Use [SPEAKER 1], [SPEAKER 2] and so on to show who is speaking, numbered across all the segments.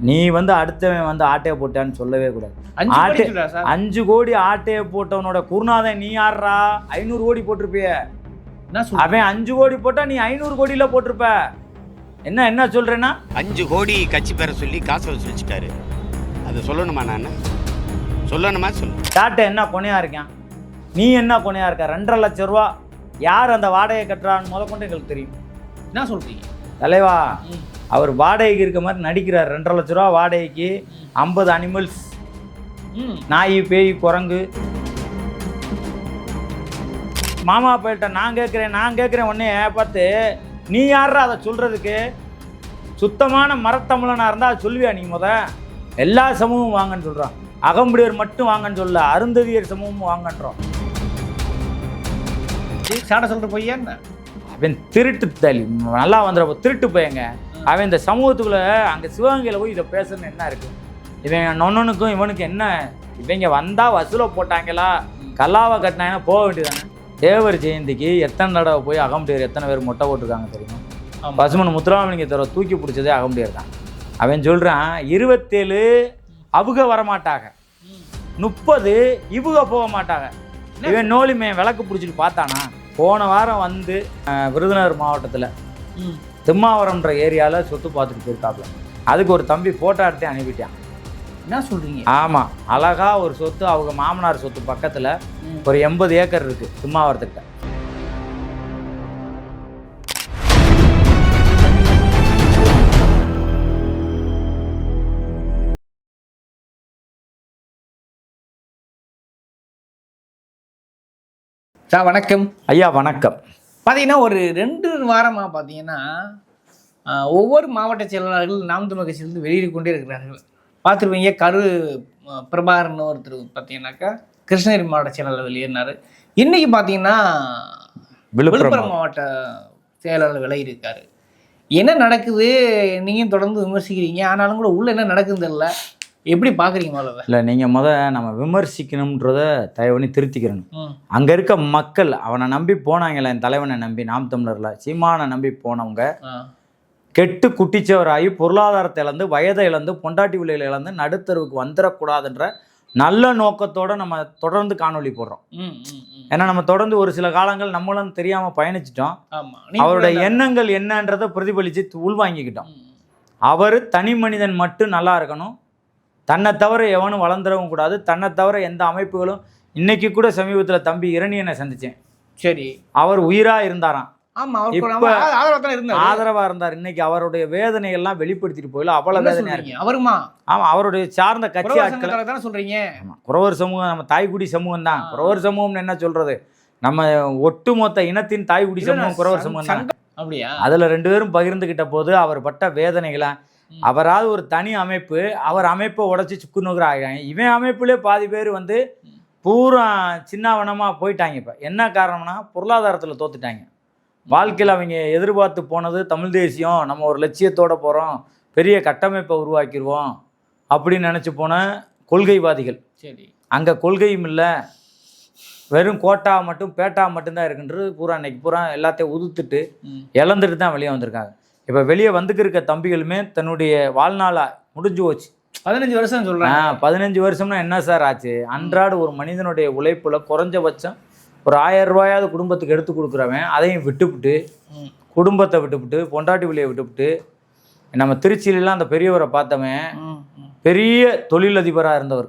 [SPEAKER 1] நீ வந்து அடுத்தவன் வந்து ஆட்டையை போட்டான்னு சொல்லவே கூடாது. ஆட்டு-
[SPEAKER 2] கோடி சொல்றா சார்.
[SPEAKER 1] அஞ்சு கோடி ஆட்டையை போட்டவனோட குருநாதன் நீ யாருடா ஐநூறு கோடி போட்டிருப்பிய.
[SPEAKER 2] என்ன சொல்ற?
[SPEAKER 1] அவன் அஞ்சு கோடி போட்டா நீ ஐநூறு கோடியில போட்டிருப்ப. என்ன என்ன சொல்றேன்னா?
[SPEAKER 3] அஞ்சு கோடி கட்சி பெற சொல்லி காசு வசூலிச்சிட்டாரு அதை சொல்லணுமா நான் சொல்லணுமா சொல்லு.
[SPEAKER 1] டாட்டை என்ன கொனையா இருக்கான்? நீ என்ன கொனையா இருக்க? ரெண்டரை லட்சம் ரூபா யார் அந்த வாடகை கட்டுறான்னு முத கொண்டு எங்களுக்கு தெரியும்.
[SPEAKER 2] என்ன சொல்றீங்க?
[SPEAKER 1] தலைவா. அவர் வாடகைக்கு இருக்க மாதிரி நடிக்கிறார். ரெண்டரை லட்ச ரூபா வாடகைக்கு ஐம்பது அனிமல்ஸ்
[SPEAKER 2] ம்.
[SPEAKER 1] நாய் பேய் குரங்கு. மாமா போயிட்ட நான் கேட்குறேன் நான் கேட்குறேன் உடனே பார்த்து நீ யாரா அதை சொல்கிறதுக்கு சுத்தமான மரத்தமிழனாக இருந்தால் அதை சொல்லுவியா நீ முத? எல்லா சமூகமும் வாங்கன்னு சொல்கிறான் அகம்படியர் மட்டும் வாங்கன்னு சொல்ல அருந்ததியர் சமூகமும் வாங்கன்றோம்.
[SPEAKER 2] சாட சொல்ற பொய்யா என்ன?
[SPEAKER 1] அவன் திருட்டு தள்ளி நல்லா வந்துடுறப்போ திருட்டு பையங்க. அவன் இந்த சமூகத்துக்குள்ளே அங்கே சிவகங்கையில் போய் இதை பேசுறதுன்னு என்ன இருக்குது இவன் நொன்னனுக்கும் இவனுக்கும் என்ன? இவங்க வந்தால் வசூலை போட்டாங்களா? கல்லாவை கட்டினாங்கன்னா போக வேண்டியதானே தேவர் ஜெயந்திக்கு எத்தனை தடவை போய் அகமுடியார் எத்தனை பேர் மொட்டை போட்டிருக்காங்க தெரியுமா. பசுமன் முத்துராமலிங்க தடவை தூக்கி பிடிச்சதே அகமுடியார் தான். அவன் சொல்கிறான் இருபத்தேழு அவுக வரமாட்டாங்க. முப்பது இவுக போக மாட்டாங்க. இவன் நோலிமே விளக்கு பிடிச்சிட்டு பார்த்தானா? போன வாரம் வந்து விருதுநகர் மாவட்டத்தில்
[SPEAKER 2] ம்
[SPEAKER 1] திம்மாவரம்ன்ற ஏரியாவில் சொத்து பார்த்துட்டு போயிருக்காப்புல அதுக்கு ஒரு தம்பி ஃபோட்டோ எடுத்து அனுப்பிட்டான்.
[SPEAKER 2] என்ன சொல்றீங்க?
[SPEAKER 1] ஆமாம் அழகா ஒரு சொத்து அவங்க மாமனார் சொத்து பக்கத்தில். ஒரு எண்பது ஏக்கர் இருக்குது திம்மாவரத்துக்கிட்ட
[SPEAKER 2] சார் வணக்கம்.
[SPEAKER 1] ஐயா வணக்கம்.
[SPEAKER 2] பார்த்தீங்கன்னா ஒரு ரெண்டு வாரமாக பார்த்தீங்கன்னா ஒவ்வொரு மாவட்ட செயலாளர்கள் நாம் தமிழ் கட்சியிலிருந்து வெளியிட்டு கொண்டே இருக்கிறார்கள். பார்த்துருவீங்க கரு பிரபாகரன் ஒருத்தர் பார்த்தீங்கன்னாக்கா கிருஷ்ணகிரி மாவட்ட செயலாளர் வெளியேறினார். இன்னைக்கு பார்த்தீங்கன்னா
[SPEAKER 1] விழுப்புரம்
[SPEAKER 2] மாவட்ட செயலாளர் விலகியிருக்காரு என்ன நடக்குது? நீங்களும் தொடர்ந்து விமர்சிக்கிறீங்க. ஆனாலும் கூட உள்ள என்ன நடக்குதுன்னு தெரியல. எப்படி பார்க்குறீங்க முதல்ல
[SPEAKER 1] இல்லை நீங்கள் முத நம்ம விமர்சிக்கணுன்றத தயவு பண்ணி திருத்திக்கிறணும் அங்கே இருக்க மக்கள் அவனை நம்பி போனாங்களே என் தலைவனை நம்பி நாம் தமிழரில் சீமானை நம்பி போனவங்க கெட்டு குட்டிச்சவராகி பொருளாதாரத்தை இழந்து வயதை இழந்து பொண்டாட்டி பிள்ளைகளை இழந்து நடுத்தருவுக்கு வந்துடக்கூடாதுன்ற நல்ல நோக்கத்தோட நம்ம தொடர்ந்து காணொளி போடுறோம். ஏன்னா நம்ம தொடர்ந்து ஒரு சில காலங்கள் நம்மளும் தெரியாமல் பயணிச்சிட்டோம். அவருடைய எண்ணங்கள் என்னன்றதை பிரதிபலித்து உள்வாங்கிக்கிட்டோம். அவர் தனி மனிதன் மட்டும் நல்லா இருக்கணும். தன்னை தவிர எவனும் வளர்ந்துடவும் கூடாது. தன்னை தவிர எந்த அமைப்புகளும் இன்னைக்கு கூட சமீபத்தில் தம்பி இரணியனை சந்தித்தேன்
[SPEAKER 2] சரி.
[SPEAKER 1] அவர் உயிராக இருந்தாராம்.
[SPEAKER 2] ஆமா ஆதரவா இருந்தாரு.
[SPEAKER 1] இன்னைக்கு அவருடைய வேதனையெல்லாம் வெளிப்படுத்திட்டு போயில. அவ்வளோ
[SPEAKER 2] என்ன
[SPEAKER 1] வேதனையாக இருக்கு
[SPEAKER 2] அவருமா?
[SPEAKER 1] ஆமாம் அவருடைய சார்ந்த கட்சி ஆட்களை.
[SPEAKER 2] சொல்றீங்க?
[SPEAKER 1] குறவர் சமூகம் நம்ம தாய்க்குடி சமூகம் தான். குறவர் சமூகம்னு என்ன சொல்றது? நம்ம ஒட்டுமொத்த இனத்தின் தாய்க்குடி
[SPEAKER 2] இல்ல,
[SPEAKER 1] சமூகம் குறவர் சமூகம் தான்.
[SPEAKER 2] அப்படியா?
[SPEAKER 1] அதில் ரெண்டு பேரும் பகிர்ந்துக்கிட்ட போது அவர் பட்ட வேதனைகளை. அவராது ஒரு தனி அமைப்பு அவர் அமைப்பை உடச்சி சுக்குநுகர ஆகிறாங்க இவன் அமைப்புலே பாதி பேர் வந்து பூரா சின்னாவனமாக போயிட்டாங்க இப்போ. என்ன காரணம்னா பொருளாதாரத்தில் தோத்துட்டாங்க. வாழ்க்கையில் அவங்க எதிர்பார்த்து போனது தமிழ் தேசியம். நம்ம ஒரு லட்சியத்தோட போகிறோம் பெரிய கட்டமைப்பை உருவாக்கிடுவோம் அப்படின்னு நினச்சி போன கொள்கைவாதிகள்.
[SPEAKER 2] சரி.
[SPEAKER 1] அங்கே கொள்கையும் இல்லை. வெறும் கோட்டா மட்டும் பேட்டா மட்டும்தான் இருக்குன்றது பூரா இன்னைக்கு பூரா எல்லாத்தையும் உதுத்துட்டு. இழந்துட்டு தான் வெளியே வந்திருக்காங்க. இப்போ வெளியே வந்துக்கிருக்க தம்பிகளுமே தன்னுடைய வாழ்நாளா முடிஞ்சு போச்சு.
[SPEAKER 2] பதினஞ்சு வருஷம்
[SPEAKER 1] ஆ
[SPEAKER 2] சொல்றேன்
[SPEAKER 1] பதினஞ்சு வருஷம்னா என்ன சார் ஆச்சு? அன்றாட ஒரு மனிதனுடைய உழைப்புல குறைஞ்சபட்சம் ஒரு ஆயிரம் ரூபாயாவது குடும்பத்துக்கு எடுத்து கொடுக்குறவன் அதையும் விட்டுவிட்டு. குடும்பத்தை விட்டுவிட்டு பொண்டாட்டி பிள்ளையை விட்டுவிட்டு நம்ம திருச்சியிலலாம் அந்த பெரியவரை பார்த்தவன். பெரிய தொழிலதிபராக இருந்தவர்.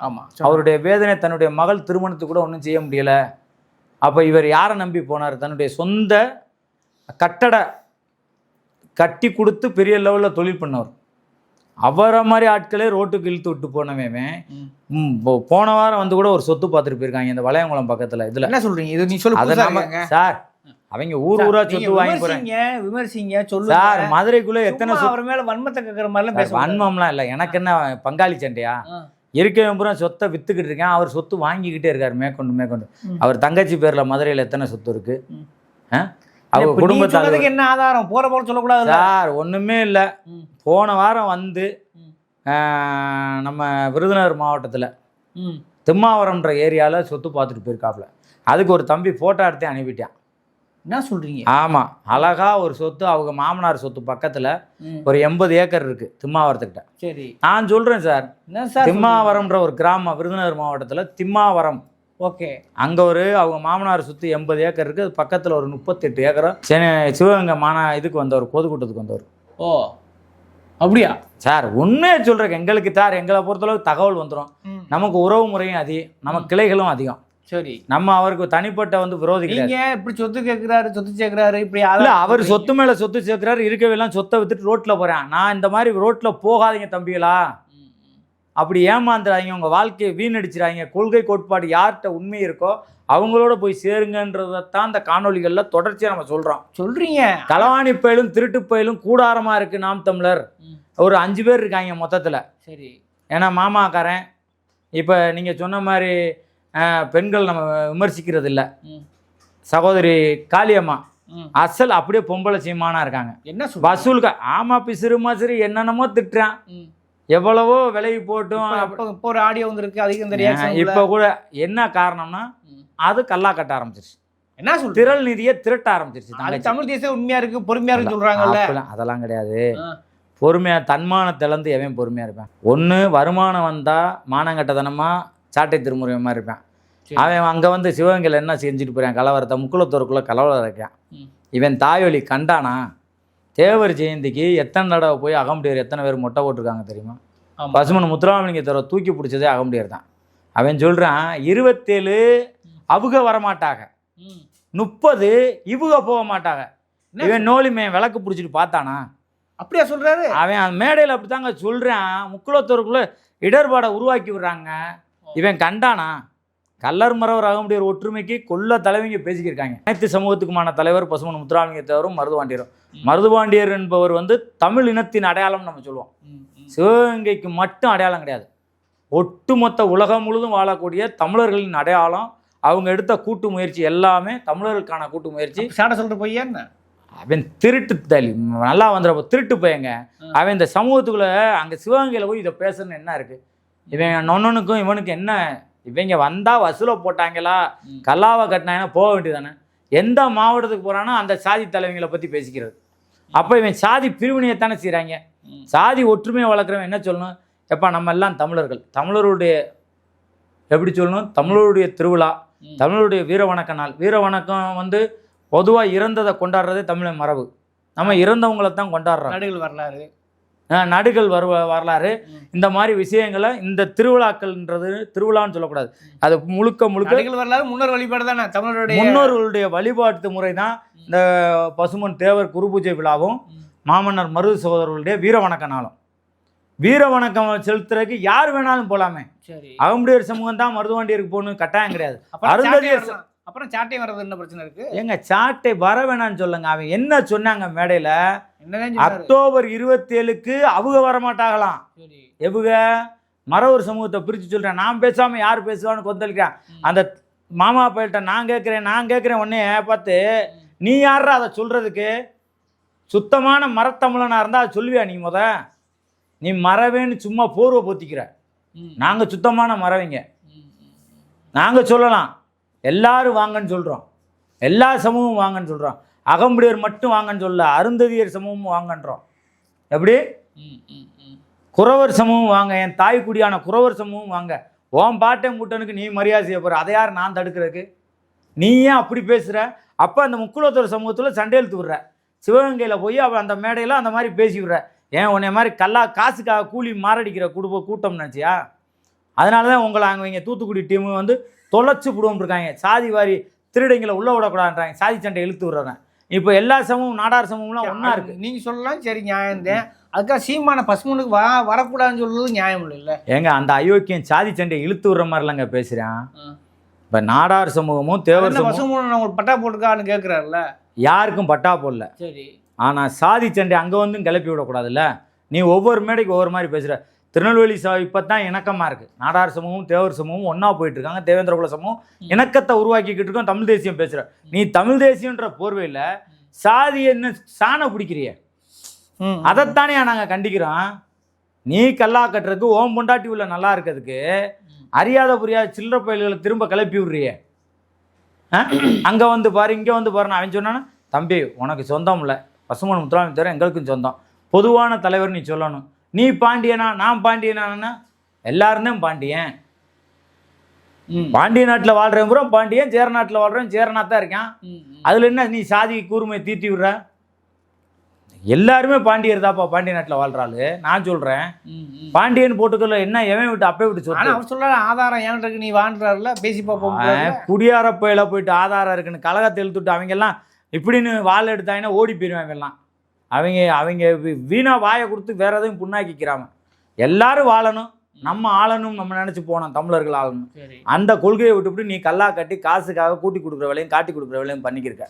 [SPEAKER 2] ஆமா.
[SPEAKER 1] அவருடைய வேதனை தன்னுடைய மகள் திருமணத்துக்கு கூட ஒன்றும் செய்ய முடியலை. அப்போ இவர் யாரை நம்பி போனார்? தன்னுடைய சொந்த கட்டட கட்டி கொடுத்து பெரிய லெவலில் தொழில் பண்ணவர். அவரை மாதிரி ஆட்களே ரோட்டுக்கு இழுத்து விட்டு போனவன் போன வாரம் வந்து கூட ஒரு சொத்து பார்த்துட்டு போயிருக்காங்க இந்த வளையங்குளம் பக்கத்தில் இதில்.
[SPEAKER 2] என்ன சொல்றீங்க? இது நீ சொல்லு இருக்காங்க.
[SPEAKER 1] சார் அவங்க ஊர் ஊரா சொத்து வாங்கி போகிறேன்
[SPEAKER 2] விமர்சிங்க சொல்லுங்க.
[SPEAKER 1] சார் மதுரைக்குள்ளே எத்தனை
[SPEAKER 2] அவர் மேல வன்மத்தை கேட்கற மாதிரிலாம் பேச
[SPEAKER 1] வன்மம்லாம் இல்லை. எனக்கு என்ன பங்காளி சண்டையா? இருக்கவன் பூரா சொத்தை வித்துக்கிட்டு இருக்கேன். அவர் சொத்து வாங்கிக்கிட்டே இருக்காரு மேற்கொண்டு மேற்கொண்டு. அவர் தங்கச்சி பேர்ல மதுரையில் எத்தனை சொத்து இருக்கு? அவங்க குடும்பத்தால்
[SPEAKER 2] என்ன ஆதாரம்? போற போல சொல்லக்கூடாது
[SPEAKER 1] சார் ஒண்ணுமே இல்லை. போன வாரம் வந்து நம்ம விருதுநகர் மாவட்டத்தில் திம்மாவரம்ன்ற ஏரியாவில் சொத்து பார்த்துட்டு போயிருக்காப்புல. அதுக்கு ஒரு தம்பி ஃபோட்டோ எடுத்து அனுப்பிட்டான்.
[SPEAKER 2] என்ன சொல்றீங்க?
[SPEAKER 1] ஆமாம் அழகா ஒரு சொத்து அவங்க மாமனார் சொத்து பக்கத்தில் ஒரு எண்பது ஏக்கர் இருக்குது திம்மாவரத்துக்கிட்ட
[SPEAKER 2] சரி.
[SPEAKER 1] நான் சொல்கிறேன் சார்.
[SPEAKER 2] என்ன சார்
[SPEAKER 1] திம்மாவரம்ன்ற ஒரு கிராமம் விருதுநகர் மாவட்டத்தில் திம்மாவரம்
[SPEAKER 2] ஓகே.
[SPEAKER 1] அங்கே ஒரு அவங்க மாமனார் சுற்றி எண்பது ஏக்கர் இருக்குது அது பக்கத்தில் ஒரு முப்பத்தெட்டு ஏக்கரும் சென்னை சிவகங்கை மாநா இதுக்கு வந்தவர் பொதுக்கூட்டத்துக்கு வந்தவர்.
[SPEAKER 2] ஓ. அப்படியா?
[SPEAKER 1] சார் உண்மையை சொல்கிறேன் எங்களுக்கு சார் எங்களை பொறுத்தளவுக்கு தகவல் வந்துடும் நமக்கு உறவு முறையும் அதிகம் நம்ம கிளைகளும் அதிகம்.
[SPEAKER 2] சரி.
[SPEAKER 1] நம்ம அவருக்கு தனிப்பட்ட வந்து விரோதி
[SPEAKER 2] நீங்க இப்படி சொத்து கேக்குறாரு சொத்து சேர்க்கிறாரு இப்படி
[SPEAKER 1] இல்ல அவர். சொத்து மேல சொத்து சேர்க்கிறாரு இருக்கவே எல்லாம் சொத்தை வித்துட்டு ரோட்ல போறேன். நான் இந்த மாதிரி ரோட்ல போகாதீங்க தம்பிகளா. அப்படி ஏமாந்துறாங்க உங்க வாழ்க்கையை வீணடிச்சிடாங்க கொள்கை கோட்பாடு யார்கிட்ட உண்மை இருக்கோ அவங்களோட போய் சேருங்கன்றதைத்தான் இந்த காணொளிகள்ல தொடர்ச்சியா நம்ம சொல்றோம்.
[SPEAKER 2] சொல்றீங்க.
[SPEAKER 1] களவாணி பயலும் திருட்டு பயலும் கூடாரமா இருக்கு நாம் தமிழர். ஒரு அஞ்சு பேர் இருக்காங்க மொத்தத்துல.
[SPEAKER 2] சரி.
[SPEAKER 1] ஏன்னா மாமாக்காரன் இப்போ நீங்க சொன்ன மாதிரி பெண்கள் நம்ம விமர்சிக்கிறது இல்ல சகோதரி காளியம்மா. அசல் அப்படியே பொம்பளை சீமானா இருக்காங்க.
[SPEAKER 2] என்ன?
[SPEAKER 1] வசூலுக்கு ஆமா பிசிறு மசிறு என்னென்னமோ திட்டுறான். எவ்வளவோ விலை போட்டும்.
[SPEAKER 2] இப்ப- ஒரு ஆடியோ வந்திருக்கு அதுக்கு இந்த ரியாக்ஷன்
[SPEAKER 1] இப்ப கூட என்ன காரணம்னா. அது கல்லா கட்ட ஆரம்பிச்சிருச்சு.
[SPEAKER 2] என்ன சொல்றீங்க
[SPEAKER 1] திரள் நிதியை திருட்ட ஆரம்பிச்சிருச்சு
[SPEAKER 2] அது. தமிழ் தேசம் உண்மையா இருக்கு பொறுமையா இருக்கு சொல்றாங்கல்ல.
[SPEAKER 1] அதெல்லாம் கிடையாது. பொறுமையா தன்மானத்தை இழந்து எவன் பொறுமையா இருப்பான்? ஒண்ணு வருமானம் வந்தா மானங்கட்டத்தனமா சாட்டை திருமுறை மாதிரி இருப்பான். அவன் அங்க வந்து சிவகங்கையில் என்ன செஞ்சுட்டு போறான்? கலவரத்தை முக்குளத்தூருக்குள்ள கலவரம் இருக்கான். இவன் தாய்வழி கண்டானா? தேவர் ஜெயந்திக்கு எத்தனை தடவை போய் அகமுடியார் எத்தனை பேர் மொட்டை போட்டிருக்காங்க தெரியுமா. பசுமன் முத்துராமலிங்கத்தோட தூக்கி பிடிச்சதே அகமுடியார் தான். அவன் சொல்றான் இருபத்தேழு அவுக வரமாட்டாங்க. முப்பது இவுக போக மாட்டாங்க இவன் நோலிமே விளக்கு பிடிச்சிட்டு பார்த்தானா?
[SPEAKER 2] அப்படியா சொல்றாரு?
[SPEAKER 1] அவன் மேடையில் அப்படித்தாங்க சொல்றான் முக்குளத்தூருக்குள்ள இடர்பாடை உருவாக்கி விடுறாங்க. இவன் கண்டானா? கல்லர் மரவர் அகமுடியார் ஒற்றுமைக்கு கொல்ல தலைவங்க பேசிக்கிருக்காங்க. அனைத்து சமூகத்துக்குமான தலைவர் பசுமன் முத்துராமலிங்கத்தவரும் மருதுபாண்டியரும்.
[SPEAKER 2] ம்.
[SPEAKER 1] மருதுபாண்டியர் என்பவர் வந்து தமிழ் இனத்தின் அடையாளம் நம்ம சொல்லுவோம். சிவகங்கைக்கு மட்டும் அடையாளம் கிடையாது. ஒட்டுமொத்த உலகம் முழுதும் வாழக்கூடிய தமிழர்களின் அடையாளம் அவங்க எடுத்த கூட்டு முயற்சி எல்லாமே தமிழர்களுக்கான கூட்டு முயற்சி.
[SPEAKER 2] சாட சொல்ற பொய்யா என்ன?
[SPEAKER 1] அவன் திருட்டு தலி நல்லா வந்துடுறப்ப திருட்டு பையங்க. அவன் இந்த சமூகத்துக்குள்ள அங்கே சிவகங்கையில் போய் இதை பேசணும்னு என்ன இருக்கு? இவன் நொன்னனுக்கும் இவனுக்கு என்ன இவங்க வந்தா வசூலை போட்டாங்களா. கல்லாவை கட்டினாங்கன்னா போக வேண்டியதானே எந்த மாவட்டத்துக்கு போறானோ அந்த சாதி தலைவங்களை பத்தி பேசிக்கிறது. அப்போ இவன் சாதி பிரிவினையைத்தானே செய்கிறாங்க
[SPEAKER 2] ம்.
[SPEAKER 1] சாதி ஒற்றுமையை வளர்க்குறவன் என்ன சொல்லணும்? எப்பா நம்ம எல்லாம் தமிழர்கள். தமிழருடைய எப்படி சொல்லணும்? தமிழருடைய திருவிழா. தமிழருடைய வீர வணக்க நாள். வீர வணக்கம் வந்து பொதுவாக இறந்ததை கொண்டாடுறதே தமிழ் மரபு. நம்ம இறந்தவங்களை தான் கொண்டாடுறோம்
[SPEAKER 2] வரலாறு.
[SPEAKER 1] நடுகள் வருவ வரலாறு. இந்த மாதிரி விஷயங்களை இந்த திருவிழாக்கள்ன்றது திருவிழான்னு சொல்லக்கூடாது. அது முழுக்க முழுக்க
[SPEAKER 2] வரலாறு முன்னோர் வழிபாடு தானே? தமிழருடைய
[SPEAKER 1] முன்னோர்களுடைய வழிபாட்டு முறை தான் இந்த பசுமன் தேவர் குரு பூஜை விழாவும். மாமன்னர் மருது சகோதரர்களுடைய வீர வணக்க நாளும். வீர வணக்கம் செலுத்துறதுக்கு யார் வேணாலும் போலாமே.
[SPEAKER 2] சரி.
[SPEAKER 1] அகமுடையர் சமூகம் தான் மருதுவாண்டியருக்கு போகணும் கட்டாயம் கிடையாது.
[SPEAKER 2] அப்புறம்
[SPEAKER 1] அருந்ததியர்.
[SPEAKER 2] அப்புறம் சாட்டை வர்றது என்ன பிரச்சனை இருக்கு?
[SPEAKER 1] ஏங்க சாட்டை வர வேணாம்னு சொல்லுங்க. அவன் என்ன சொன்னாங்க மேடையில? அக்டோபர் இருபத்தேழுக்கு அவங்க வரமாட்டாங்களாம். எவுக மறவர் சமூகத்தை பிரித்து சொல்கிறேன் நான் பேசாமல் யார் பேசுவான்னு கொந்தளிக்கிறேன். அந்த மாமா பையிட்ட நான் கேட்குறேன் நான் கேட்குறேன் உடனே பார்த்து நீ யாரா அதை சொல்கிறதுக்கு சுத்தமான மரத்தமிழனாக இருந்தால் அதை சொல்லுவியா நீ முத? நீ மறவேன்னு சும்மா போர்வை பொத்திக்கிற. நாங்கள் சுத்தமான மறவைங்க நாங்கள் சொல்லலாம். எல்லாரும் வாங்கன்னு சொல்கிறோம் எல்லா சமூகமும் வாங்கன்னு சொல்கிறோம் அகம்புடியர் மட்டும் வாங்கன்னு சொல்லல அருந்ததியர் சமூகமும் வாங்கன்றோம். எப்படி. குறவர் சமூகம் வாங்க என் தாய் குடியான குறவர் சமூகம் வாங்க. உன் பாட்டன் கூட்டனுக்கு நீ மரியாதை செய்ய போற அதை யார் நான் தடுக்கிறதுக்கு? நீ ஏன் அப்படி பேசுற? அப்போ அந்த முக்குலத்தூர் சமூகத்தில் சண்டையெழுத்து விடுற. சிவகங்கையில் போய் அவ அந்த மேடையில் அந்த மாதிரி பேசி விடுற. ஏன் உன்னை மாதிரி கல்லா காசுக்காக கூலி மாரடிக்கிற குடும்ப கூட்டம் நினச்சியா? அதனால தான் உங்களை அங்கே இங்கே தூத்துக்குடி டீம் வந்து தொலைச்சு விடுவோம் இருக்காங்க. சாதி வாரி திருடங்களை உள்ள விடக்கூடாதுன்றாங்க. சாதி சண்டை இழுத்து விடுறேன் இப்போ எல்லா சமூகம் நாடார் சமூகம்லாம் ஒன்றா இருக்கு.
[SPEAKER 2] நீங்க சொல்லலாம் சரி நியாயம் தான். அதுக்காக சீமான பசுமனுக்கு வா வரக்கூடாதுன்னு சொல்றது நியாயம் இல்லை
[SPEAKER 1] ஏங்க அந்த அயோக்கியம் சாதி சண்டையை இழுத்து விடுற மாதிரிலங்க பேசுகிறான். இப்போ நாடார் சமூகமும் தேவர் சமூகம்
[SPEAKER 2] உங்களுக்கு பட்டா போட்டுக்கான்னு கேட்குறாருல
[SPEAKER 1] யாருக்கும் பட்டா போடல.
[SPEAKER 2] சரி.
[SPEAKER 1] ஆனால் சாதி சண்டை அங்கே வந்தும் கிளப்பி விடக்கூடாதுல்ல. நீ ஒவ்வொரு மேடைக்கு ஒவ்வொரு மாதிரி பேசுகிற திருநெல்வேலி சா இப்போ தான் இணக்கமாக இருக்குது நாடார் சமூகமும் தேவர் சமூகமும் ஒன்றா போயிட்டு இருக்காங்க தேவேந்திர குல சமூகம் இணக்கத்தை உருவாக்கிக்கிட்டு இருக்கோம். தமிழ் தேசியம் பேசுகிற நீ தமிழ் தேசியன்ற போர்வையில் சாதி என்ன சாண பிடிக்கிறிய? அதைத்தானே நாங்கள் கண்டிக்கிறோம். நீ கல்லா கட்டுறதுக்கு ஓம் பொண்டாட்டி உள்ள நல்லா இருக்கிறதுக்கு அறியாத புரியாத சில்லற பயல்களை திரும்ப கிளப்பி விடுறியே? அங்கே வந்து பாரு இங்கே வந்து பாருன்னு அவன் சொன்னானா தம்பி உனக்கு சொந்தம் இல்லை. பசுமன் முத்துராமன் தவிர எங்களுக்கும் சொந்தம். பொதுவான தலைவர் நீ சொல்லணும். நீ பாண்டியனா நான் பாண்டியனானா எல்லாரும் தான் பாண்டியன். பாண்டிய நாட்டில் வாழ்றவன் பூரா பாண்டியன் சேர நாட்டில் வாழ்றவன் சேரனா தான் இருக்கான். அதில் என்ன நீ சாதி கூர்மை தீட்டி விடுற? எல்லாருமே பாண்டியர் தாப்பா பாண்டிய நாட்டில் வாழ்றாளு. நான் சொல்கிறேன். பாண்டியன் போட்டுக்கல என்ன எவன் விட்டு அப்பே விட்டு
[SPEAKER 2] ஆனா
[SPEAKER 1] சொல்றேன்
[SPEAKER 2] அவர் சொல்றாரு ஆதாரம் ஏன் இருக்கு நீ வாண்டுறாருல பேசி பார்ப்போம்
[SPEAKER 1] குடியார புயல போயிட்டு ஆதாரம் இருக்குன்னு கழகத்தை இழுத்துட்டு அவங்க எல்லாம் இப்படின்னு வாள் எடுத்தாங்கன்னா ஓடி போயிடுவாங்க எல்லாம். அவங்க அவங்க வீ- வீணா வாயை கொடுத்து வேற எதையும் புண்ணாக்கிக்கிறாங்க எல்லாரும் வாழணும். நம்ம ஆளணும் நம்ம நினைச்சு போனோம் தமிழர்கள் ஆளணும். அந்த கொள்கையை விட்டுவிட்டு நீ கல்லா கட்டி காசுக்காக கூட்டி கொடுக்குற வேலையும் காட்டி கொடுக்குற வேலையும் பண்ணிக்கிருக்க.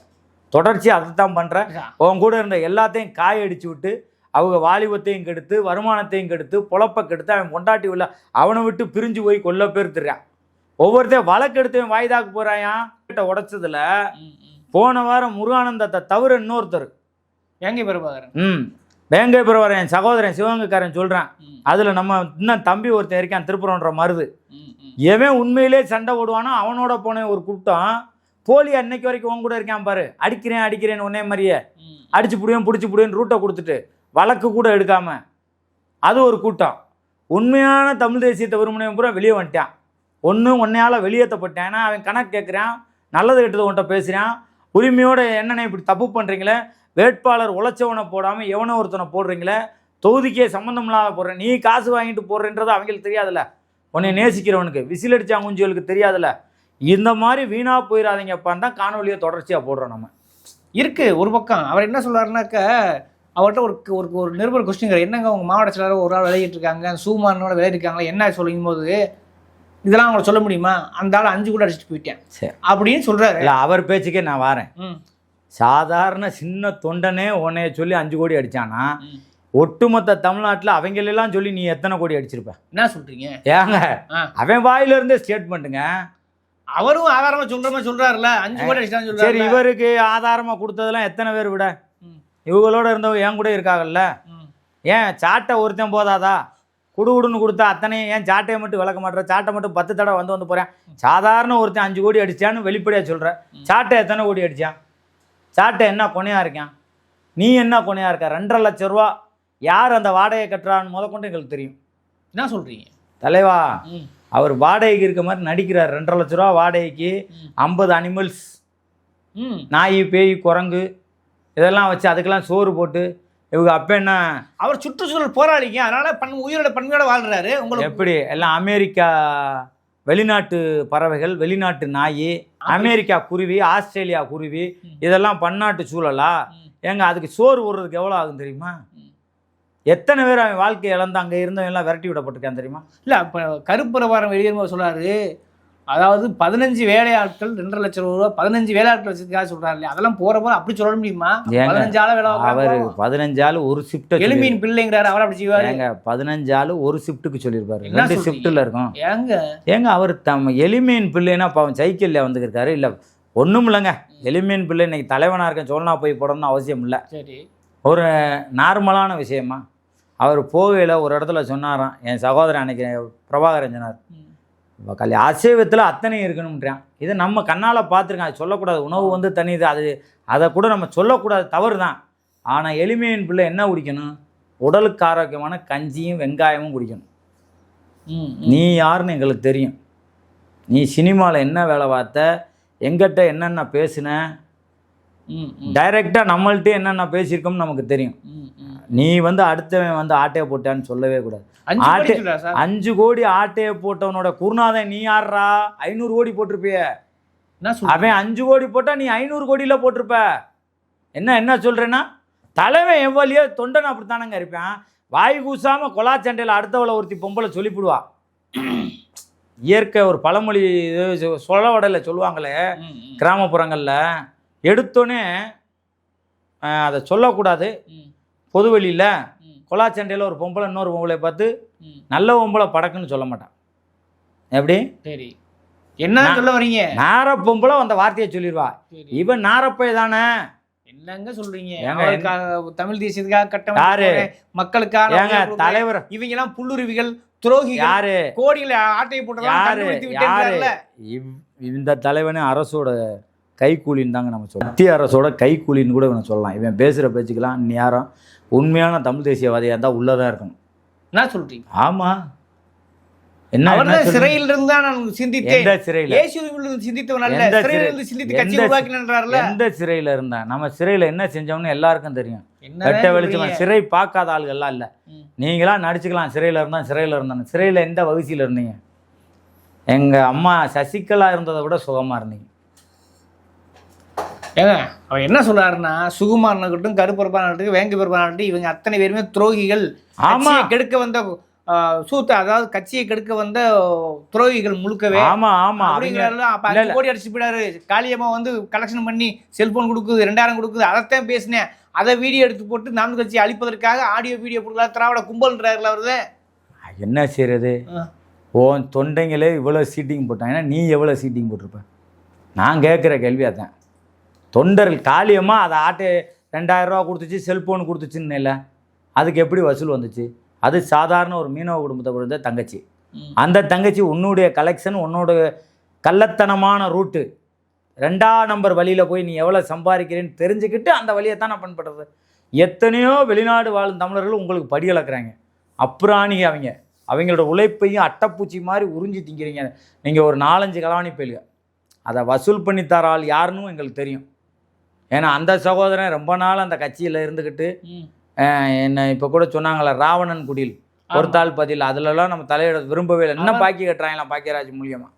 [SPEAKER 1] தொடர்ச்சி அதை தான் பண்ற உன் கூட இருந்த எல்லாத்தையும் காய அடிச்சு விட்டு அவங்க வாலிபத்தையும் கெடுத்து வருமானத்தையும் கெடுத்து பொழப்ப கெடுத்து அவன் பொண்டாட்டி உள்ள அவனை விட்டு பிரிஞ்சு போய் கொல்ல பேர் திரியான் ஒவ்வொருத்தையும் வழக்கு எடுத்தவன் வாய்தாக்கு போறாயான் கிட்ட உடைச்சதுல. போன வாரம் முருகானந்தத்தை தவிர இன்னொருத்தர்.
[SPEAKER 2] எங்க பெருமாகரன்
[SPEAKER 1] ம். வேங்கை என் சகோதரன் சிவகங்கைக்காரன் சொல்றான்.
[SPEAKER 2] ம்,
[SPEAKER 1] அதுல நம்ம இன்னும் தம்பி ஒருத்தன் இருக்கான் திருப்புறன்ற மருது. எவன் உண்மையிலே சண்டை போடுவானோ? அவனோட போன ஒரு கூட்டம். போலி அன்னைக்கு வரைக்கும் உன் கூட இருக்கான் பாரு. அடிக்கிறேன் அடிக்கிறேன்னு ஒன்னே மாதிரியே. அடிச்சு புடியும் பிடிச்சி புடியும் ரூட்டை கொடுத்துட்டு வழக்கு கூட எடுக்காம. அது ஒரு கூட்டம். உண்மையான தமிழ் தேசியத்தை விரும்பினவன் பூரா வெளியே வந்துட்டான். ஒன்று ஒன்னையால் வெளியேற்றப்பட்டான். ஏன்னா அவன் கணக்கு கேட்குறான் நல்லது கெட்டது உன்ட்ட பேசுகிறான் உரிமையோட என்னென்ன இப்படி தப்பு பண்ணுறீங்களே வேட்பாளர் உழைச்சவனை போடாமல் எவனோ ஒருத்தனை போடுறீங்களே? தொகுதிக்கே சம்மந்தம் இல்லாத போடுறேன் நீ காசு வாங்கிட்டு போடுறேன்றது அவங்களுக்கு தெரியாதுல்ல. உன்னை நேசிக்கிறவனுக்கு. விசில் அடிச்சா குஞ்சுகளுக்கு தெரியாதுல்ல. இந்த மாதிரி வீணா போயிடாதீங்கப்பான்னு தான் காணொலியை தொடர்ச்சியாக போடுறோம் நம்ம.
[SPEAKER 2] இருக்கு ஒரு பக்கம். அவர் என்ன சொல்றாருனாக்க அவர்கிட்ட ஒரு ஒரு ஒரு நிருபர் கொஸ்டின் என்னங்க உங்க மாவட்ட செயலாளர் ஒரு ஆள் விளையிட்டு இருக்காங்க சூமானோட விளையாடிருக்காங்களா? என்ன சொல்லும் போது இதெல்லாம் அவங்கள சொல்ல முடியுமா? அந்த ஆள் அஞ்சு கூட அடிச்சுட்டு போயிட்டேன்.
[SPEAKER 1] சரி.
[SPEAKER 2] அப்படின்னு சொல்றாரு.
[SPEAKER 1] இல்லை அவர் பேச்சுக்கே நான் வாரேன்.
[SPEAKER 2] ம்,
[SPEAKER 1] சாதாரண சின்ன தொண்டனே உன்னைய சொல்லி அஞ்சு கோடி அடிச்சானா?
[SPEAKER 2] ம்.
[SPEAKER 1] ஒட்டுமொத்த தமிழ்நாட்டில் அவங்களெல்லாம் சொல்லி நீ எத்தனை கோடி அடிச்சிருப்ப?
[SPEAKER 2] என்ன சொல்றீங்க?
[SPEAKER 1] ஏங்க. அவன் வாயில இருந்தே ஸ்டேட்மெண்ட்டுங்க
[SPEAKER 2] அவரும் ஆதாரமா சொல்ற மாதிரி சொல்றாருல அஞ்சு கூட அடிச்சான்னு
[SPEAKER 1] சரி இவருக்கு ஆதாரமா கொடுத்ததெல்லாம் எத்தனை பேர் விட. இவங்களோட இருந்தவங்க என் கூட இருக்காங்கல்ல. ஏன் சாட்டை ஒருத்தன் போதாதா? குடு குடுன்னு கொடுத்தா அத்தனையும் ஏன் சாட்டையை மட்டும் விளக்க மாட்டேற? சாட்டை மட்டும் பத்து தடவை வந்து வந்து போகிறேன் சாதாரண ஒருத்தன் அஞ்சு கோடி அடிச்சான்னு வெளிப்படையாக சொல்கிறேன் சாட்டை எத்தனை கோடி அடிச்சான்? சாட்டை என்ன கொனையாக இருக்கான் நீ என்ன கொனையாக இருக்க? ரெண்டரை லட்ச ரூபா யார் அந்த வாடகை கட்டுறான்னு முதற்கொண்டு எங்களுக்கு தெரியும்.
[SPEAKER 2] என்ன சொல்றீங்க?
[SPEAKER 1] தலைவா அவர் வாடகைக்கு இருக்க மாதிரி நடிக்கிறார். ரெண்டரை லட்ச ரூபா வாடகைக்கு. ஐம்பது அனிமல்ஸ்
[SPEAKER 2] ம்.
[SPEAKER 1] நாய் பேய் குரங்கு இதெல்லாம் வச்சு அதுக்கெல்லாம் சோறு போட்டு இவங்க அப்போ என்ன?
[SPEAKER 2] அவர் சுற்றுச்சூழல் போராளிங்க. அதனால பண் உயிரோட பன்மையோட வாழ்றாரு. உங்களுக்கு
[SPEAKER 1] எப்படி? எல்லாம் அமெரிக்கா வெளிநாட்டு பறவைகள் வெளிநாட்டு நாய் அமெரிக்கா குருவி ஆஸ்திரேலியா குருவி. இதெல்லாம் பன்னாட்டு சூழலா. ஏங்க அதுக்கு சோறு போடுறதுக்கு எவ்வளோ ஆகும் தெரியுமா. எத்தனை பேர் அவன் வாழ்க்கை இழந்து அங்கே இருந்தவன் எல்லாம் விரட்டி விடப்பட்டிருக்கான் தெரியுமா
[SPEAKER 2] இல்ல இப்ப கருப்புரவாரம் வெளியேறும்போது சொல்றாரு அதாவது பதினஞ்சு வேலையாட்கள் ரெண்டரை லட்சம் ரூபா பதினஞ்சு வேலையாட்கள் வச்சிருக்கா சொல்றாரு இல்லையா? அதெல்லாம் போற போது அப்படி சொல்ல முடியுமா? பதினஞ்சு ஆள வேலை
[SPEAKER 1] அவர். பதினஞ்சு ஆள் ஒரு ஷிஃப்ட்
[SPEAKER 2] எலும்பின் பிள்ளைங்கிறாரு அவர் அப்படி செய்வாரு.
[SPEAKER 1] ஏங்க பதினஞ்சு ஆள் ஒரு ஷிஃப்ட்டுக்கு சொல்லியிருப்பாரு. ரெண்டு? ஷிஃப்ட்டில் இருக்கும்.
[SPEAKER 2] ஏங்க.
[SPEAKER 1] ஏங்க அவர் தம் எளிமையின் பிள்ளைன்னா பாவம் சைக்கிளில் வந்துருக்காரு. இல்லை ஒன்றும் இல்லைங்க. எளிமையின் பிள்ளை இன்னைக்கு தலைவனாக இருக்கேன் சோழனா போய் போடணும்னு அவசியம் இல்லை.
[SPEAKER 2] சரி.
[SPEAKER 1] ஒரு நார்மலான விஷயமா அவர் போகையில் ஒரு இடத்துல சொன்னாராம் என் சகோதரன் அன்னைக்கு பிரபாகரன் சொன்னார்.
[SPEAKER 2] ம்.
[SPEAKER 1] இப்போ கல்வி அசைவத்தில் அத்தனை இருக்கணும்ன்றான். இது நம்ம கண்ணால் பார்த்துருக்கோம். அது சொல்லக்கூடாது. உணவு வந்து தனி இது அது அதை கூட நம்ம சொல்லக்கூடாது. தவறு தான் ஆனால் எளிமையின் பிள்ளை என்ன குடிக்கணும்? உடலுக்கு ஆரோக்கியமான கஞ்சியும் வெங்காயமும் குடிக்கணும். நீ யாருன்னு எங்களுக்கு தெரியும். நீ சினிமாவில் என்ன வேலை பார்த்த? எங்கிட்ட என்னென்ன பேசின. டைரெக்டாக நம்மள்ட்ட என்னென்ன பேசியிருக்கோம்னு நமக்கு தெரியும். நீ வந்து அடுத்தவன் வந்து ஆட்டையை போட்டான்னு சொல்லவே கூடாது. ஆட்டு- அஞ்சு கோடி ஆட்டையை போட்டவனோட குருநாதன் நீ யார்ரா ஐநூறு கோடி போட்டிருப்பிய. அவன் அஞ்சு கோடி போட்டா நீ ஐநூறு கோடியில் போட்டிருப்ப. என்ன என்ன சொல்றேன்னா தலைவன் எவ்வளியோ தொண்டன் அப்படித்தானங்க இருப்பான். வாய் கூசாம கொலா சண்டையில் அடுத்தவளை ஒருத்தி பொம்பளை சொல்லிவிடுவா இயற்கை ஒரு பழமொழி சொல்ல வடையில் சொல்லுவாங்களே. கிராமப்புறங்களில். எடுத்தோன்னே அதை சொல்லக்கூடாது. பொதுவெளியில் கொலா சண்டையில் ஒரு பொம்பளை இன்னொரு பொம்பளை பார்த்து. நல்ல பொம்பளை படக்குன்னு சொல்ல மாட்டான். எப்படி?
[SPEAKER 2] சரி. என்ன சொல்ல வரீங்க?
[SPEAKER 1] நார பொம்பளை அந்த வார்த்தையை சொல்லிடுவா. இவன் நாரப்பை தானே?
[SPEAKER 2] என்னங்க சொல்றீங்க? தமிழ் தேசியத்துக்காக
[SPEAKER 1] யாரு?
[SPEAKER 2] கட்டமைப்பு மக்களுக்காக
[SPEAKER 1] ஏங்க தலைவர்.
[SPEAKER 2] இவங்க எல்லாம் புல்லுருவிகள் துரோகிகள்.
[SPEAKER 1] யாரு?
[SPEAKER 2] கோடிகளை ஆட்டையை போட்டதெல்லாம்
[SPEAKER 1] யாரு? யாரு? இந்த தலைவனே அரசோட கைக்கூலின்னு தாங்க நம்ம சொல்லலாம் மத்திய அரசோட கைக்கூலின்னு கூட இவனை சொல்லலாம். இவன் பேசுகிற பேச்சுக்கெல்லாம் நேரம் உண்மையான தமிழ் தேசியவாதியாக இருந்தால் உள்ளதாக இருக்கணும்.
[SPEAKER 2] என்ன சொல்றீங்க?
[SPEAKER 1] ஆமாம் என்ன
[SPEAKER 2] தான்? சிறையில் இருந்து தான் நான் சிந்தித்தேன்.
[SPEAKER 1] எந்த சிறையில்?
[SPEAKER 2] இயேசுவில் சிந்தித்தவன் அல்ல. சிறையில்
[SPEAKER 1] சிறை-
[SPEAKER 2] இருந்து சிந்தித்து கட்சி
[SPEAKER 1] எந்த சிறையில் இருந்தான் நம்ம சிறையில் என்ன செஞ்சோம்னு எல்லாருக்கும் தெரியும். வெட்ட வெளிச்சமா? சிறை பார்க்காத ஆள்கள்லாம் இல்லை. நீங்களா நடிச்சுக்கலாம். சிறையில் இருந்தான் சிறையில் இருந்தான். சிறையில் எந்த வகுசியில் இருந்தீங்க? எங்கள் அம்மா சசிகலா இருந்ததை விட சுகமாக இருந்தீங்க.
[SPEAKER 2] ஏங்க அவர் என்ன சொல்றாருன்னா சுகுமார் இருக்கட்டும் கருப்பரப்பா இருக்கட்டும் வேங்க பெருப்பா இருக்கட்டும் இவங்க அத்தனை பேருமே துரோகிகள்.
[SPEAKER 1] ஆமா.
[SPEAKER 2] கெடுக்க வந்த சூத்த அதாவது கட்சியை கெடுக்க வந்த துரோகிகள் முழுக்கவே.
[SPEAKER 1] ஆமா ஆமா. அவங்க
[SPEAKER 2] அப்படிங்கிறாருல அப்ப அஞ்சு. கோடி அடிச்சு போயிடாரு காளியம்மா வந்து கலெக்ஷன் பண்ணி செல்போன் கொடுக்குது ரெண்டாயிரம் கொடுக்குது. அதைத்தான் பேசினேன். அதை வீடியோ எடுத்து போட்டு நாம் கட்சியை அழிப்பதற்காக ஆடியோ வீடியோ கொடுக்கலாம் திராவிட கும்பல்ன்றாருல அவரு.
[SPEAKER 1] என்ன செய்யறது. உன் தொண்டைங்களே இவ்வளோ சீட்டிங் போட்டாங்கன்னா நீ எவ்வளோ சீட்டிங் போட்டிருப்ப? நான் கேட்குற கேள்வி அதான் தொண்டர்கள் காலியமாக அதை ஆட்டு ரெண்டாயிரம் ரூபா கொடுத்துச்சு செல்ஃபோன் கொடுத்துச்சுன்னு இல்லை. அதுக்கு எப்படி வசூல் வந்துச்சு? அது சாதாரண ஒரு மீனவ குடும்பத்தை கொடுத்த தங்கச்சி. அந்த தங்கச்சி உன்னுடைய கலெக்ஷன் உன்னோட கள்ளத்தனமான ரூட்டு ரெண்டாம் நம்பர் வழியில் போய் நீ எவ்வளோ சம்பாதிக்கிறேன்னு தெரிஞ்சுக்கிட்டு அந்த வழியை தான் நான் பண்ணுறது எத்தனையோ வெளிநாடு வாழும் தமிழர்கள் உங்களுக்கு படி இழக்கிறாங்க. அப்புறாணிக அவங்க. அவங்களோட உழைப்பையும் அட்டைப்பூச்சி மாதிரி உறிஞ்சி திங்கிறீங்க. நீங்கள் ஒரு நாலஞ்சு கலவாணி போயிலுங்க. அதை வசூல் பண்ணி தர ஆள் யாருன்னு எங்களுக்கு தெரியும். ஏன்னா அந்த சகோதரன் ரொம்ப நாள் அந்த கட்சியில் இருந்துக்கிட்டு என்ன இப்போ கூட சொன்னாங்களே ராவணன் குடில். பொறுத்தாள் பதில். அதுலலாம் நம்ம தலையிட விரும்பவே இல்லை. என்ன. பாக்கி கட்டுறாங்களா பாக்கியராஜ் மூலியமா?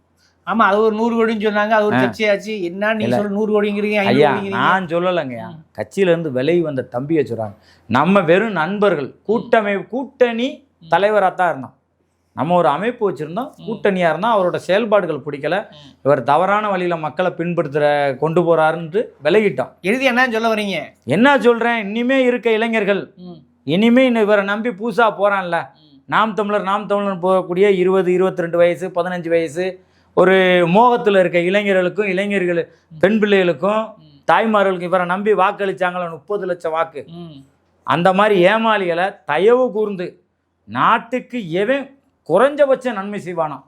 [SPEAKER 2] ஆமா அது ஒரு நூறு கோடின்னு சொன்னாங்க. அது ஒரு
[SPEAKER 1] ஆ.
[SPEAKER 2] கட்சியாச்சு என்ன நீங்க
[SPEAKER 1] இல்ல.
[SPEAKER 2] சொல்ல நூறு கோடிங்கிறீங்க
[SPEAKER 1] ஐயா நான் சொல்லலைங்கய்யா கட்சியிலேருந்து விலகி வந்த தம்பியை சொல்கிறாங்க நம்ம வெறும் நண்பர்கள். கூட்டமை கூட்டணி தலைவராக தான் இருந்தோம் நம்ம ஒரு அமைப்பு வச்சுருந்தோம். கூட்டணியாக இருந்தால் அவரோட செயல்பாடுகள் பிடிக்கல. இவர் தவறான வழியில் மக்களை பின்படுத்துகிற கொண்டு போகிறாருன்ட்டு விலகிட்டோம்.
[SPEAKER 2] எழுதி என்ன சொல்ல வரீங்க?
[SPEAKER 1] என்ன சொல்கிறேன் இனிமே இருக்க இளைஞர்கள். இனிமே இன்னும் இவரை நம்பி பூசா போகிறான்ல நாம் தமிழர் நாம் தமிழர் போகக்கூடிய இருபது இருபத்தி ரெண்டு வயசு பதினஞ்சு வயசு ஒரு மோகத்தில் இருக்க இளைஞர்களுக்கும் இளைஞர்கள் பெண் பிள்ளைகளுக்கும் தாய்மார்களுக்கும் இவரை நம்பி வாக்களிச்சாங்களா? முப்பது லட்சம் வாக்கு. அந்த மாதிரி ஏமாளிகளை தயவு கூர்ந்து நாட்டுக்கு எவன் குறைஞ்சபட்ச நன்மை செய்வானோ?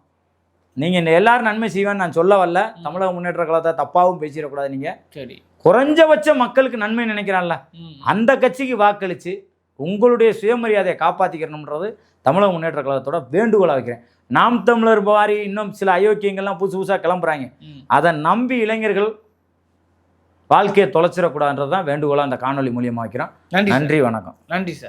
[SPEAKER 1] நீங்கள் இந்த எல்லாரும் நன்மை செய்வேன்னு நான் சொல்ல வரல. தமிழக முன்னேற்ற கழகத்தை தப்பாகவும் பேசிடக்கூடாது நீங்கள்
[SPEAKER 2] சரி.
[SPEAKER 1] குறைஞ்சபட்ச மக்களுக்கு நன்மை நினைக்கிறான்ல. அந்த கட்சிக்கு வாக்களித்து உங்களுடைய சுயமரியாதையை காப்பாற்றிக்கணுன்றது தமிழக முன்னேற்ற கழகத்தோட வேண்டுகோளாக வைக்கிறேன். நாம் தமிழர் மாதிரி இன்னும் சில அயோக்கியங்கள்லாம் புதுசு புதுசாக கிளம்புறாங்க. அதை நம்பி இளைஞர்கள் வாழ்க்கையை தொலைச்சிடக்கூடாதுன்றது தான் வேண்டுகோளாக அந்த காணொலி மூலியமாக வைக்கிறோம். நன்றி வணக்கம்.
[SPEAKER 2] நன்றி சார்.